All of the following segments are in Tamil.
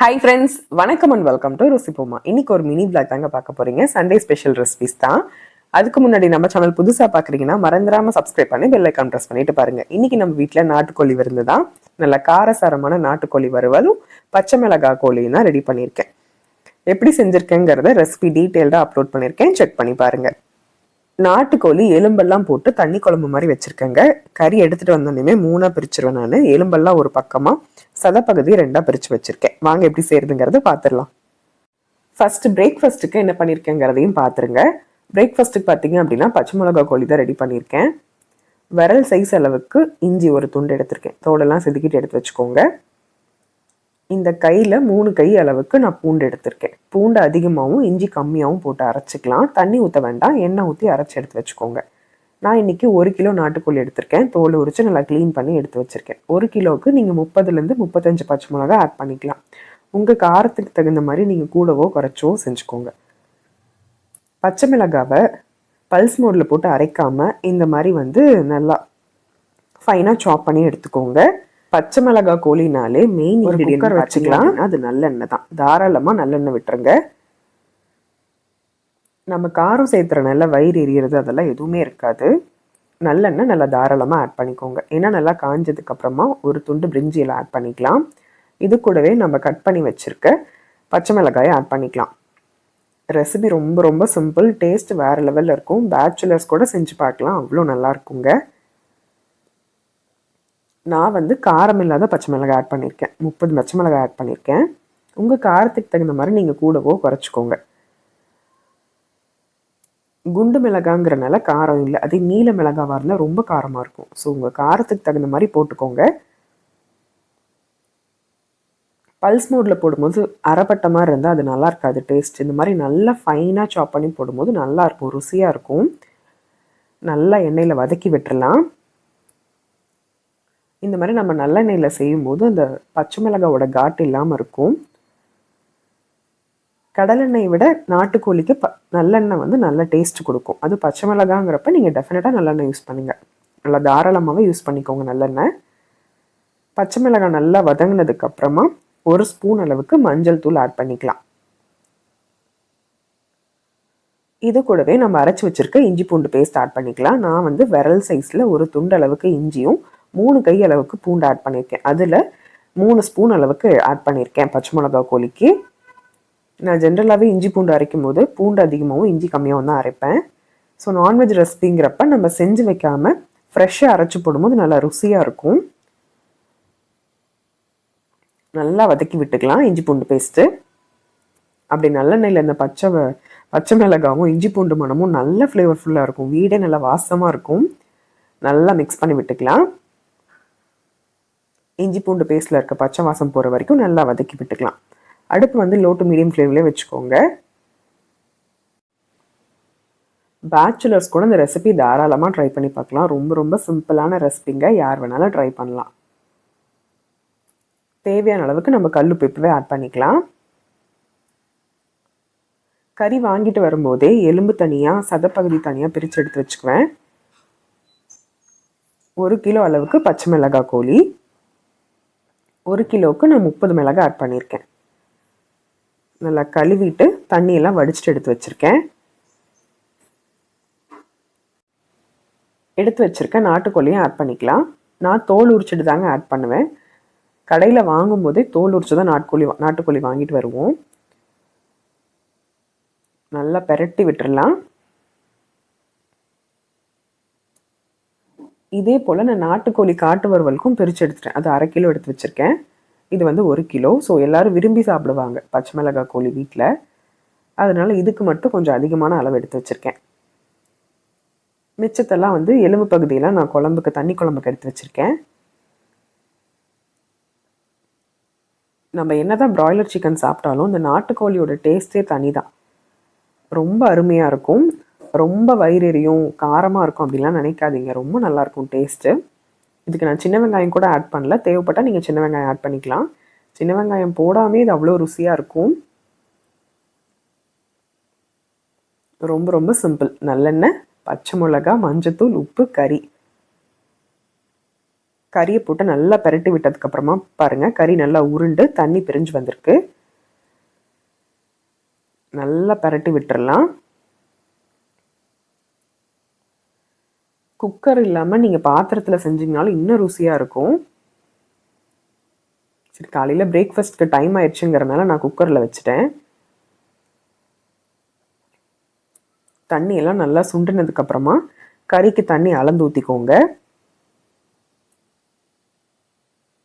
ஹாய் ஃப்ரெண்ட்ஸ் வணக்கம் அண்ட் வெல்கம் டு ருசிபோமா இன்னைக்கு ஒரு மினி பிளாக் தாங்க பார்க்க போறீங்க. சண்டே ஸ்பெஷல் ரெசிபிஸ் தான். அதுக்கு முன்னாடி நம்ம சேனல் புதுசா பாக்குறீங்கன்னா மறந்துடாமல் சப்ஸ்கிரைப் பண்ணி பெல் ஐக்கான் ப்ரெஸ் பண்ணிட்டு பாருங்க. இன்னைக்கு நம்ம வீட்டில் நாட்டுக்கோழி விருந்து தான். நல்ல காரசாரமான நாட்டுக்கோழி வறுவலும் பச்சை மிளகாய் கோழியும் தான் ரெடி பண்ணியிருக்கேன். எப்படி செஞ்சிருக்கேங்கிறத ரெசிபி டீட்டெயில்டாக அப்லோட் பண்ணியிருக்கேன். செக் பண்ணி பாருங்க. நாட்டுக்கோழி எலும்பெல்லாம் போட்டு தண்ணி குழம்பு மாதிரி வச்சிருக்கேங்க. கறி எடுத்துட்டு வந்தோடனே மூணாக பிரிச்சிருவேன் நான். எலும்பெல்லாம் ஒரு பக்கமா சதப்பகுதி ரெண்டாக பிரித்து வச்சுருக்கேன். வாங்க எப்படி செய்யறதுங்கிறத பார்த்துடலாம் ஃபர்ஸ்ட் பிரேக்ஃபாஸ்ட்டுக்கு என்ன பண்ணியிருக்கேங்கிறதையும் பார்த்துருங்க பிரேக்ஃபாஸ்ட்டுக்கு பார்த்தீங்க அப்படின்னா பச்சை மிளகா கோழி தான் ரெடி பண்ணியிருக்கேன் விரல் சைஸ் அளவுக்கு இஞ்சி ஒரு துண்டு எடுத்திருக்கேன். தோடெல்லாம் செதுக்கிட்டு எடுத்து வச்சுக்கோங்க. இந்த கையில் மூணு கை அளவுக்கு நான் பூண்டு எடுத்திருக்கேன். பூண்டு அதிகமாகவும் இஞ்சி கம்மியாகவும் போட்டு அரைச்சிக்கலாம். தண்ணி ஊற்ற வேண்டாம். எண்ணெய் ஊற்றி அரைச்சி எடுத்து வச்சுக்கோங்க. நான் இன்னைக்கு ஒரு கிலோ நாட்டுக்கோழி எடுத்திருக்கேன். தோல் உரிச்சு நல்லா க்ளீன் பண்ணி எடுத்து வச்சிருக்கேன். ஒரு கிலோவுக்கு நீங்கள் முப்பதுலேருந்து முப்பத்தஞ்சு பச்சை மிளகா ஆட் பண்ணிக்கலாம். உங்கள் காரத்துக்கு தகுந்த மாதிரி நீங்கள் கூடவோ குறைச்சோ செஞ்சுக்கோங்க. பச்சை மிளகாவை பல்ஸ் மோடில் போட்டு அரைக்காமல் இந்த மாதிரி வந்து நல்லா ஃபைனாக சாப் பண்ணி எடுத்துக்கோங்க. பச்சை மிளகாய் கோழினாலே மெயின் வச்சுக்கலாம். அது நல்லெண்ணெய் தான். தாராளமாக நல்லெண்ணெய் விட்டுருங்க. நம்ம காரம் சேர்த்துறனால வயிறு எரியறது அதெல்லாம் எதுவுமே இருக்காது. நல்லெண்ணெய் நல்லா தாராளமாக ஆட் பண்ணிக்கோங்க. ஏன்னா நல்லா காஞ்சதுக்கப்புறமா ஒரு துண்டு பிரிஞ்சியில் ஆட் பண்ணிக்கலாம். இது கூடவே நம்ம கட் பண்ணி வச்சுருக்க பச்சை மிளகாயை ஆட் பண்ணிக்கலாம். ரெசிபி ரொம்ப ரொம்ப சிம்பிள் டேஸ்ட் வேறு லெவலில் இருக்கும். பேச்சுலர்ஸ் கூட செஞ்சு பார்க்கலாம். அவ்வளோ நல்லா இருக்குங்க. நான் வந்து காரம் இல்லாத பச்சை மிளகாய் ஆட் பண்ணியிருக்கேன் முப்பது பச்சை மிளகாய் ஆட் பண்ணியிருக்கேன் உங்கள் காரத்துக்கு தகுந்த மாதிரி நீங்கள் கூடவோ குறைச்சிக்கோங்க. குண்டு மிளகாங்கிறனால காரம் இல்லை. அதே நீல மிளகாவாக இருந்தால் ரொம்ப காரமாக இருக்கும். ஸோ உங்கள் காரத்துக்கு தகுந்த மாதிரி போட்டுக்கோங்க. பல்ஸ் மோடில் போடும்போது அரைப்பட்ட மாதிரி இருந்தால் அது நல்லா இருக்காது. டேஸ்ட் இந்த மாதிரி நல்லா ஃபைனாக சாப் பண்ணி போடும்போது நல்லா இருக்கும். ருசியாக இருக்கும். நல்லா எண்ணெயில் வதக்கி விட்டுறலாம். இந்த மாதிரி நம்ம நல்லெண்ணெயில் செய்யும்போது அந்த பச்சை மிளகாவோட காட்டு இல்லாமல் இருக்கும். கடலெண்ணெயை விட நாட்டுக்கோழிக்கு ப நல்லெண்ணெய் வந்து நல்ல டேஸ்ட் கொடுக்கும். அது பச்சை மிளகாங்கிறப்ப நீங்கள் டெஃபினட்டாக நல்லெண்ணெய் யூஸ் பண்ணுங்கள் நல்லா தாராளமாகவே யூஸ் பண்ணிக்கோங்க நல்லெண்ணெய். பச்சை மிளகாய் நல்லா வதங்கினதுக்கப்புறமா ஒரு ஸ்பூன் அளவுக்கு மஞ்சள் தூள் ஆட் பண்ணிக்கலாம். இது கூடவே நம்ம அரைச்சி வச்சிருக்க இஞ்சி பூண்டு பேஸ்ட் ஆட் பண்ணிக்கலாம். நான் வந்து விரல் சைஸில் ஒரு துண்டு அளவுக்கு இஞ்சியும் மூணு கை அளவுக்கு பூண்டு ஆட் பண்ணியிருக்கேன் அதில் மூணு ஸ்பூன் அளவுக்கு ஆட் பண்ணியிருக்கேன் பச்சை மிளகா கோழிக்கு. நான் ஜென்ரலாகவே இஞ்சி பூண்டு அரைக்கும் போது பூண்டு அதிகமாகவும் இஞ்சி கம்மியாகவும் தான் அரைப்பேன். ஸோ நான்வெஜ் ரெசிபிங்கிறப்ப நம்ம செஞ்சு வைக்காமல் ஃப்ரெஷ்ஷாக அரைச்சி போடும்போது நல்லா ருசியாக இருக்கும். நல்லா வதக்கி விட்டுக்கலாம் இஞ்சி பூண்டு பேஸ்ட்டு அப்படி நல்லெண்ணெயில் இந்த பச்சை பச்சை மிளகாவும் இஞ்சி பூண்டு மணமும் நல்ல ஃப்ளேவர்ஃபுல்லாக இருக்கும். வீடே நல்லா வாசமாக இருக்கும். நல்லா மிக்ஸ் பண்ணி விட்டுக்கலாம். இஞ்சி பூண்டு பேஸ்ட்டில் இருக்க பச்சை வாசம் போகிற வரைக்கும் நல்லா வதக்கி விட்டுக்கலாம். அடுப்பு வந்து லோ டு மீடியம் ஃப்ளேம்லேயே வச்சுக்கோங்க. பேச்சுலர்ஸ் கூட இந்த ரெசிபி தாராளமாக ட்ரை பண்ணி பார்க்கலாம். ரொம்ப ரொம்ப சிம்பிளான ரெசிபிங்க யார் வேணாலும் ட்ரை பண்ணலாம். தேவையான அளவுக்கு நம்ம கல் இப்போவே ஆட் பண்ணிக்கலாம். கறி வாங்கிட்டு வரும்போதே எலும்பு தனியாக சதப்பகுதி தனியாக பிரித்து எடுத்து வச்சுக்குவேன். ஒரு கிலோ அளவுக்கு பச்சை மிளகாய் கோழி. ஒரு கிலோவுக்கு நான் முப்பது மிளகாய் ஆட் பண்ணியிருக்கேன். நல்லா கழுவிட்டு தண்ணியெல்லாம் வடிச்சிட்டு எடுத்து வச்சுருக்கேன். எடுத்து வச்சுருக்க நாட்டுக்கோழியும் ஆட் பண்ணிக்கலாம். நான் தோல் உரிச்சிட்டு தாங்க ஆட் பண்ணுவேன். கடையில் வாங்கும்போதே தோல் உரிச்சு தான் நாட்டுக்கோழி நாட்டுக்கோழி வாங்கிட்டு வருவோம். நல்லா பெரட்டி விட்டுடலாம் இதே போல் நான் நாட்டுக்கோழி காட்டு வறுவலுக்கும் பிரித்து எடுத்துட்டேன். அது அரை கிலோ எடுத்து வச்சுருக்கேன். இது வந்து ஒரு கிலோ. ஸோ எல்லோரும் விரும்பி சாப்பிடுவாங்க பச்சை மிளகாய் கோழி வீட்டில் அதனால் இதுக்கு மட்டும் கொஞ்சம் அதிகமான அளவு எடுத்து வச்சுருக்கேன். மிச்சத்தெல்லாம் வந்து எலும்பு பகுதியெல்லாம் நான் குழம்புக்கு தண்ணி குழம்புக்கு எடுத்து வச்சுருக்கேன். நம்ம என்ன தான் ப்ராய்லர் சிக்கன் சாப்பிட்டாலும் இந்த நாட்டுக்கோழியோட டேஸ்ட்டே தனி தான் ரொம்ப அருமையாக இருக்கும். ரொம்ப வயிறெறியும் காரமாக இருக்கும் அப்படிலாம் நினைக்காதீங்க. ரொம்ப நல்லாயிருக்கும் டேஸ்ட்டு இதுக்கு நான் சின்ன வெங்காயம் கூட ஆட் பண்ணல. தேவைப்பட்டால் நீங்கள் சின்ன வெங்காயம் ஆட் பண்ணிக்கலாம். சின்ன வெங்காயம் போடாமே இது அவ்வளோ ருசியாக இருக்கும். ரொம்ப ரொம்ப சிம்பிள் நல்லெண்ணெய் பச்சை மிளகா மஞ்சத்தூள் உப்பு கறி. கறியை போட்டு நல்லா பெரட்டி விட்டதுக்கப்புறமா பாருங்கள் கறி நல்லா உருண்டு தண்ணி பிரிஞ்சு வந்திருக்கு. நல்லா பெரட்டி விட்டுறலாம். குக்கர் இல்லாமல் நீங்கள் பாத்திரத்தில் செஞ்சீங்கனாலும் இன்னும் ருசியாக இருக்கும். சரி காலையில் பிரேக்ஃபாஸ்ட்க்கு டைம் ஆயிடுச்சுங்கிறனால நான் குக்கரில் வச்சுட்டேன். தண்ணி எல்லாம் நல்லா சுண்டினதுக்கப்புறமா கறிக்கு தண்ணி அளந்து ஊற்றிக்கோங்க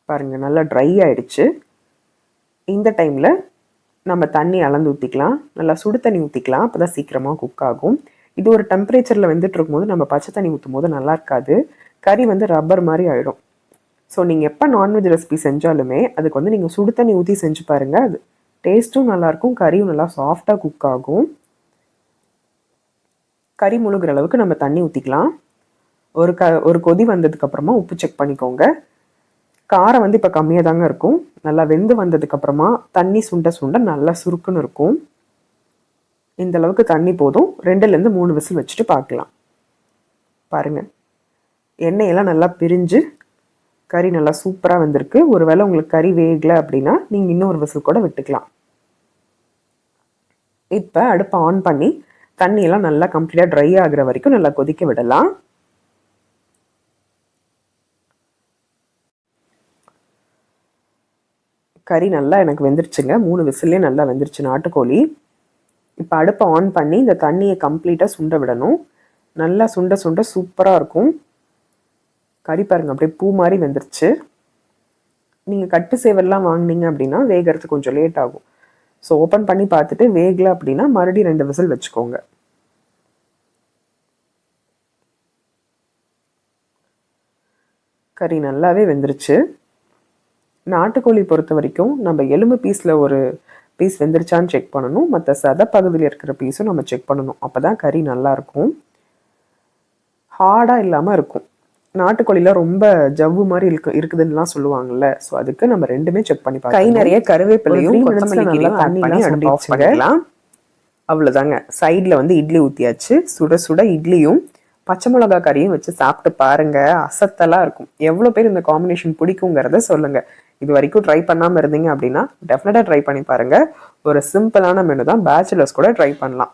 பாருங்கள் நல்லா ட்ரை ஆயிடுச்சு. இந்த டைமில் நம்ம தண்ணி அளந்து ஊற்றிக்கலாம் நல்லா சுடு தண்ணி ஊற்றிக்கலாம் அப்போ தான் சீக்கிரமாக குக் ஆகும். இது ஒரு டெம்பரேச்சரில் வெந்துட்டு இருக்கும்போது நம்ம பச்சை தண்ணி ஊற்றும் போது நல்லா இருக்காது கறி வந்து ரப்பர் மாதிரி ஆகிடும் ஸோ நீங்கள் எப்போ நான்வெஜ் ரெசிபி செஞ்சாலுமே அதுக்கு வந்து நீங்கள் சுடு தண்ணி ஊற்றி செஞ்சு பாருங்கள் அது டேஸ்ட்டும் நல்லாயிருக்கும் கறியும் நல்லா சாஃப்டாக குக் ஆகும். கறி முழுகிற அளவுக்கு நம்ம தண்ணி ஊற்றிக்கலாம் ஒரு க ஒரு கொதி வந்ததுக்கப்புறமா உப்பு செக் பண்ணிக்கோங்க. காரம் வந்து இப்போ கம்மியாக தாங்க இருக்கும். நல்லா வெந்து வந்ததுக்கப்புறமா தண்ணி சுண்ட சுண்ட நல்லா சுருக்குன்னு இருக்கும். இந்த அளவுக்கு தண்ணி போதும். ரெண்டுலேருந்து மூணு விசில் வச்சுட்டு பார்க்கலாம். பாருங்கள் எண்ணெயெல்லாம் நல்லா பிரிஞ்சு கறி நல்லா சூப்பராக வந்திருக்கு. ஒருவேளை உங்களுக்கு கறி வேகலை அப்படின்னா நீங்கள் இன்னொரு விசில் கூட விட்டுக்கலாம். இப்போ அடுப்பை ஆன் பண்ணி தண்ணியெல்லாம் நல்லா கம்ப்ளீட்டாக ட்ரை ஆகிற வரைக்கும் நல்லா கொதிக்க விடலாம். கறி நல்லா எனக்கு வெந்துருச்சுங்க. மூணு விசிலே நல்லா வெந்துருச்சு நாட்டுக்கோழி. இப்போ அடுப்பை ஆன் பண்ணி இந்த தண்ணியை கம்ப்ளீட்டாக சுண்ட விடணும். நல்லா சுண்ட சுண்ட சூப்பராக இருக்கும். கறி பாருங்க அப்படியே பூ மாதிரி வெந்துருச்சு. நீங்கள் கட்டு சேவெல்லாம் வாங்கினீங்க அப்படின்னா வேகிறதுக்கு கொஞ்சம் லேட் ஆகும். ஸோ ஓப்பன் பண்ணி பார்த்துட்டு வேகலை அப்படின்னா மறுபடியும் ரெண்டு விசில் வச்சுக்கோங்க. கறி நல்லாவே வெந்துருச்சு. நாட்டுக்கோழி பொறுத்த வரைக்கும் நம்ம எலும்பு பீஸில் ஒரு பீஸ் வெந்துருச்சான்னு செக் பண்ணணும். மற்ற சத பகுதியில் இருக்கிற பீஸும் நம்ம செக் பண்ணணும். அப்போ தான் கறி நல்லாயிருக்கும் ஹார்டாக இல்லாமல் இருக்கும். நாட்டுக்கோழியில் ரொம்ப ஜவ்வு மாதிரி இருக்கு இருக்குதுன்னுலாம் சொல்லுவாங்கல்ல. ஸோ அதுக்கு நம்ம ரெண்டுமே செக் பண்ணி கை நிறைய கருவேப்பிலையும் பண்ணிக்கலாம் அவ்வளோதாங்க சைடில் வந்து இட்லி ஊற்றியாச்சு சுட சுட இட்லியும் பச்சை மிளகா கறியும் வச்சு சாப்பிட்டு பாருங்க. அசத்தலாக இருக்கும். எவ்வளோ பேர் இந்த காம்பினேஷன் பிடிக்குங்கிறத சொல்லுங்க. இது வரைக்கும் ட்ரை பண்ணாமல் இருந்தீங்க அப்படின்னா டெஃபினட்டாக ட்ரை பண்ணி பாருங்க. ஒரு சிம்பிளான மெனு தான் பேச்சுலர்ஸ் கூட ட்ரை பண்ணலாம்.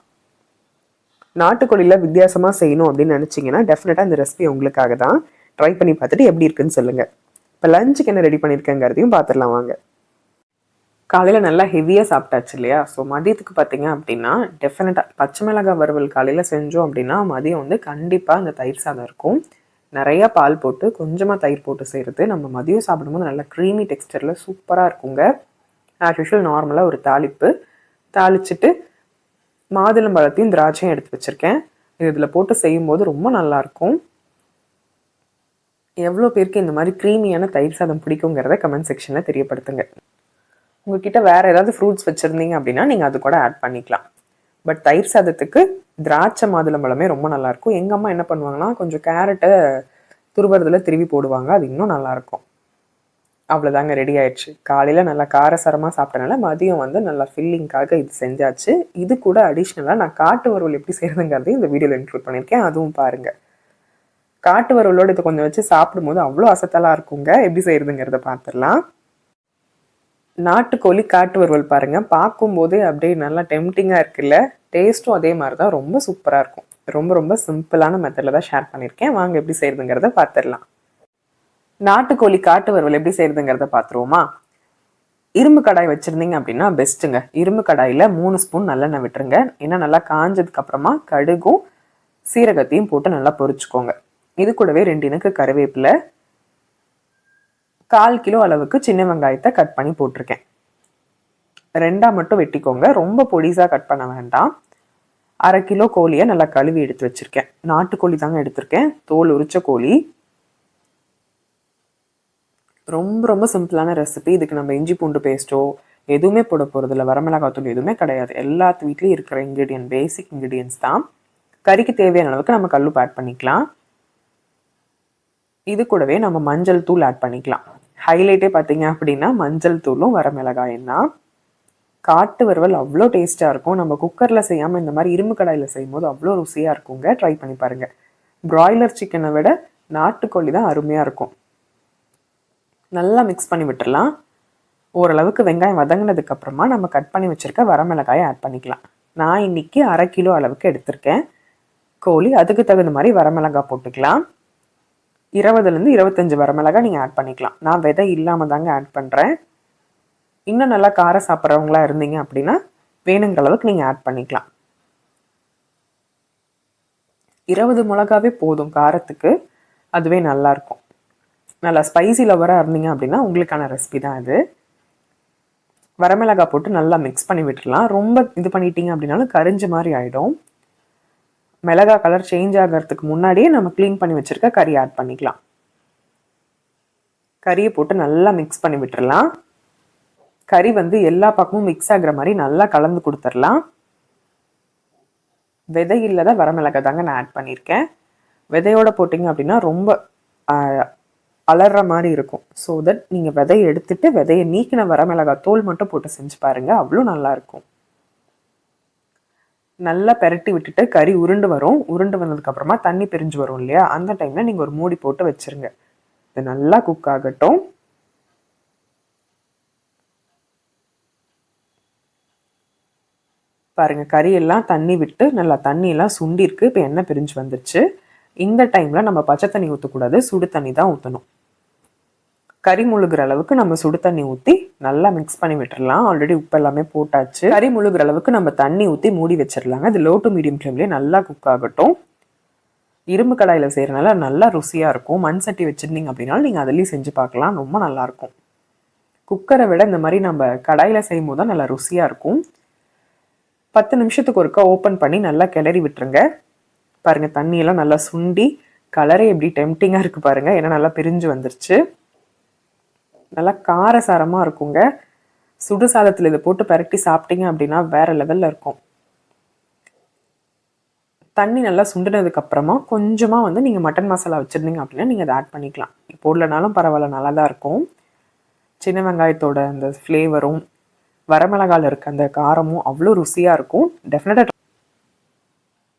நாட்டுக்கோழியில் வித்தியாசமாக செய்யணும் அப்படின்னு நினச்சிங்கன்னா டெஃபினட்டாக இந்த ரெசிபி உங்களுக்காக தான் ட்ரை பண்ணி பார்த்துட்டு எப்படி இருக்குன்னு சொல்லுங்கள் இப்போ லஞ்சுக்கு என்ன ரெடி பண்ணியிருக்கேங்கிறதையும் பார்த்துடலாம் வாங்க. காலையில் நல்லா ஹெவியாக சாப்பிட்டாச்சு இல்லையா? ஸோ மதியத்துக்கு பார்த்தீங்க அப்படின்னா டெஃபினட்டாக பச்சை மிளகாய் வறுவல் காலையில் செஞ்சோம் அப்படின்னா மதியம் வந்து கண்டிப்பாக அந்த தயிர் சாதம் இருக்கும். நிறையா பால் போட்டு கொஞ்சமாக தயிர் போட்டு செய்கிறது நம்ம மதியம் சாப்பிடும்போது நல்லா க்ரீமி டெக்ஸ்டரில் சூப்பராக இருக்குங்க. ஆஸ் யூஷுவல் நார்மலாக ஒரு தாளிப்பு. தாளிச்சிட்டு மாதுளம்பழத்தையும் திராட்சையும் எடுத்து வச்சுருக்கேன். இது இதில் போட்டு செய்யும்போது ரொம்ப நல்லாயிருக்கும் எவ்வளோ பேருக்கு இந்த மாதிரி க்ரீமியான தயிர் சாதம் பிடிக்குங்கிறத கமெண்ட் செக்ஷனில் தெரியப்படுத்துங்க. உங்ககிட்ட வேறு ஏதாவது ஃப்ரூட்ஸ் வச்சுருந்தீங்க அப்படின்னா நீங்கள் அது கூட ஆட் பண்ணிக்கலாம். பட் தயிர் சாதத்துக்கு திராட்சை மாதுளம்பழமே ரொம்ப நல்லாயிருக்கும் எங்கள் அம்மா என்ன பண்ணுவாங்கன்னா கொஞ்சம் கேரட்டை துருவறதுல திருவி போடுவாங்க. அது இன்னும் நல்லாயிருக்கும் அவ்வளோதாங்க ரெடி ஆயிடுச்சு. காலையில் நல்லா காரசாரமாக சாப்பிட்டனால மதியம் வந்து நல்லா ஃபில்லிங்காக இது செஞ்சாச்சு. இது கூட அடிஷ்னலாக நான் காட்டு வறுவல் எப்படி செய்கிறதுங்கிறதையும் இந்த வீடியோவில் இன்க்ளூட் பண்ணியிருக்கேன். அதுவும் பாருங்கள் காட்டு வறுவலோடு இதை கொஞ்சம் வச்சு சாப்பிடும்போது அவ்வளோ அசத்தலாக இருக்குங்க. எப்படி செய்கிறதுங்கிறத பார்த்துடலாம். நாட்டுக்கோழி காட்டு வறுவல் பாருங்கள் பார்க்கும்போதே அப்படியே நல்லா டெம்டிங்காக இருக்குல்ல. டேஸ்ட்டும் அதே மாதிரி தான் ரொம்ப சூப்பராக இருக்கும். ரொம்ப ரொம்ப சிம்பிளான மெத்தடில் தான் ஷேர் பண்ணியிருக்கேன். வாங்க எப்படி செய்கிறதுங்கிறத பார்த்துடலாம் நாட்டுக்கோழி காட்டு வறுவல் எப்படி செய்யறதுங்கிறத பார்த்துருவோமா இரும்பு கடாய் வச்சுருந்தீங்க அப்படின்னா பெஸ்ட்டுங்க இரும்பு கடாயில் மூணு ஸ்பூன் நல்லெண்ணெய் விட்டுருங்க. ஏன்னா நல்லா காஞ்சதுக்கு அப்புறமா கடுகும் சீரகத்தையும் போட்டு நல்லா பொரிச்சுக்கோங்க. இது கூடவே ரெண்டு இனுக்கு கருவேப்பிலை கால் கிலோ அளவுக்கு சின்ன வெங்காயத்தை கட் பண்ணி போட்டிருக்கேன். ரெண்டாக மட்டும் வெட்டிக்கோங்க. ரொம்ப பொடிசாக கட் பண்ண வேண்டாம். அரை கிலோ கோழியை நல்லா கழுவி எடுத்து வச்சுருக்கேன். நாட்டுக்கோழி தாங்க எடுத்திருக்கேன். தோல் உரிச்ச கோழி. ரொம்ப ரொம்ப சிம்பிளான ரெசிபி இதுக்கு நம்ம இஞ்சி பூண்டு பேஸ்ட்டோ எதுவுமே போட போகிறது இல்லை. வரமிளகாத்தூள் எதுவுமே கிடையாது. எல்லாத்து வீட்லேயும் இருக்கிற இன்க்ரீடியன்ட் பேசிக் இன்க்ரீடியன்ஸ் தான். கறிக்கு தேவையான அளவுக்கு நம்ம கல்லுப்பு ஆட் பண்ணிக்கலாம். இது கூடவே நம்ம மஞ்சள் தூள் ஆட் பண்ணிக்கலாம். ஹைலைட்டே பார்த்தீங்க அப்படின்னா மஞ்சள் தூளும் வரமிளகாயும் தான் காட்டு வறுவல் அவ்வளோ டேஸ்ட்டாக இருக்கும். நம்ம குக்கரில் செய்யாமல் இந்த மாதிரி இரும்பு கடாயில் செய்யும் போது அவ்வளோ ருசியாக இருக்குங்க. ட்ரை பண்ணி பாருங்கள் ப்ராய்லர் சிக்கனை விட நாட்டுக்கோழி தான் அருமையாக இருக்கும். நல்லா மிக்ஸ் பண்ணி விட்டுடலாம் ஓரளவுக்கு வெங்காயம் வதங்கினதுக்கப்புறமா நம்ம கட் பண்ணி வச்சுருக்க வரமிளகாயை ஆட் பண்ணிக்கலாம். நான் இன்றைக்கி அரை கிலோ அளவுக்கு எடுத்திருக்கேன். கோழி அதுக்கு தகுந்த மாதிரி வரமிளகாய் போட்டுக்கலாம். இருபதுலேருந்து இருபத்தஞ்சி வரமிளகாய் நீங்கள் ஆட் பண்ணிக்கலாம். நான் விதை இல்லாமல் தாங்க ஆட் பண்ணுறேன் இன்னும் நல்லா காரம் சாப்பிட்றவங்களா இருந்தீங்க அப்படின்னா வேணுங்கிற அளவுக்கு நீங்கள் ஆட் பண்ணிக்கலாம். இருபது மிளகாவே போதும் காரத்துக்கு. அதுவே நல்லாயிருக்கும் நல்லா ஸ்பைசி லவராக இருந்தீங்க அப்படின்னா உங்களுக்கான ரெசிபி தான் இது வரமிளகா போட்டு நல்லா மிக்ஸ் பண்ணி விட்டுடலாம். ரொம்ப இது பண்ணிட்டீங்க அப்படின்னாலும் கரிஞ்ச மாதிரி ஆகிடும் மிளகா கலர் சேஞ்ச் ஆகிறதுக்கு முன்னாடியே நம்ம க்ளீன் பண்ணி வச்சுருக்க கறி ஆட் பண்ணிக்கலாம். கறியை போட்டு நல்லா மிக்ஸ் பண்ணி விட்டுடலாம் கறி வந்து எல்லா பக்கமும் மிக்ஸ் ஆகிற மாதிரி நல்லா கலந்து கொடுத்துடலாம் விதை இல்லாத வரமிளகாய் தாங்க நான் ஆட் பண்ணியிருக்கேன். விதையோட போட்டிங்க அப்படின்னா ரொம்ப அலற மாதிரி இருக்கும். ஸோ தட் நீங்கள் விதையை எடுத்துட்டு விதையை நீக்கின வரமிளகாய் தோல் மட்டும் போட்டு செஞ்சு பாருங்கள் அவ்வளோ நல்லாயிருக்கும் நல்லா பெரட்டி விட்டுட்டு கறி உருண்டு வரும். உருண்டு வந்ததுக்கப்புறமா தண்ணி பிரிஞ்சு வரும் இல்லையா? அந்த டைமில் நீங்கள் ஒரு மூடி போட்டு வச்சுருங்க. இது நல்லா குக் ஆகட்டும். பாருங்கள் கறியெல்லாம் தண்ணி விட்டு நல்லா தண்ணியெல்லாம் சுண்டிருக்கு இப்போ எண்ணெய் பிரிஞ்சு வந்துருச்சு. இந்த டைமில் நம்ம பச்சை தண்ணி ஊற்றக்கூடாது சுடு தண்ணி தான் ஊற்றணும் கறி முழுகிற அளவுக்கு நம்ம சுடு தண்ணி ஊற்றி நல்லா மிக்ஸ் பண்ணி விட்டுடலாம் ஆல்ரெடி உப்பு எல்லாமே போட்டாச்சு. கறி முழுகிற அளவுக்கு நம்ம தண்ணி ஊற்றி மூடி வச்சிடலாங்க அது லோ டு மீடியம் ஃப்ளேம்லேயே நல்லா குக் ஆகட்டும். இரும்பு கடாயில் செய்கிறனால நல்லா ருசியாக இருக்கும். மண் சட்டி வச்சுருந்தீங்க அப்படின்னாலும் நீங்கள் அதுலேயும் செஞ்சு பார்க்கலாம். ரொம்ப நல்லாயிருக்கும் குக்கரை விட இந்த மாதிரி நம்ம கடாயில் செய்யும் போது தான் நல்லா ருசியாக இருக்கும். பத்து நிமிஷத்துக்கு ஒருக்கா ஓப்பன் பண்ணி நல்லா கிளறி விட்டுருங்க. பாருங்கள் தண்ணியெல்லாம் நல்லா சுண்டி கலரே எப்படி டெம்டிங்காக இருக்குது பாருங்கள் ஏன்னா நல்லா பிரிஞ்சு வந்துருச்சு. நல்லா காரசாரமாக இருக்குங்க. சுடு சாதத்தில் இதை போட்டு பரட்டி சாப்பிட்டீங்க அப்படின்னா வேற லெவலில் இருக்கும். தண்ணி நல்லா சுண்டினதுக்கு அப்புறமா கொஞ்சமாக வந்து நீங்கள் மட்டன் மசாலா வச்சுருந்தீங்க அப்படின்னா நீங்கள் அதை ஆட் பண்ணிக்கலாம். போடலனாலும் பரவாயில்ல நல்லா தான் இருக்கும். சின்ன வெங்காயத்தோட அந்த ஃப்ளேவரும் வரமிளகாயில் இருக்க அந்த காரமும் அவ்வளோ ருசியாக இருக்கும். டெஃபினட்டாக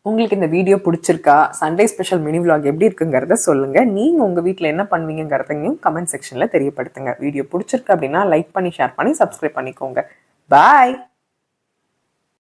உங்களுக்கு இந்த வீடியோ பிடிச்சிருக்கா? சண்டே ஸ்பெஷல் மினி விலாக் எப்படி இருக்குங்கிறத சொல்லுங்கள் நீங்கள் உங்கள் வீட்டில் என்ன பண்ணுவீங்கிறதையும் கமெண்ட் செக்ஷனில் தெரியப்படுத்துங்க. வீடியோ பிடிச்சிருக்கு அப்படின்னா லைக் பண்ணி ஷேர் பண்ணி சப்ஸ்கிரைப் பண்ணிக்கோங்க. பாய்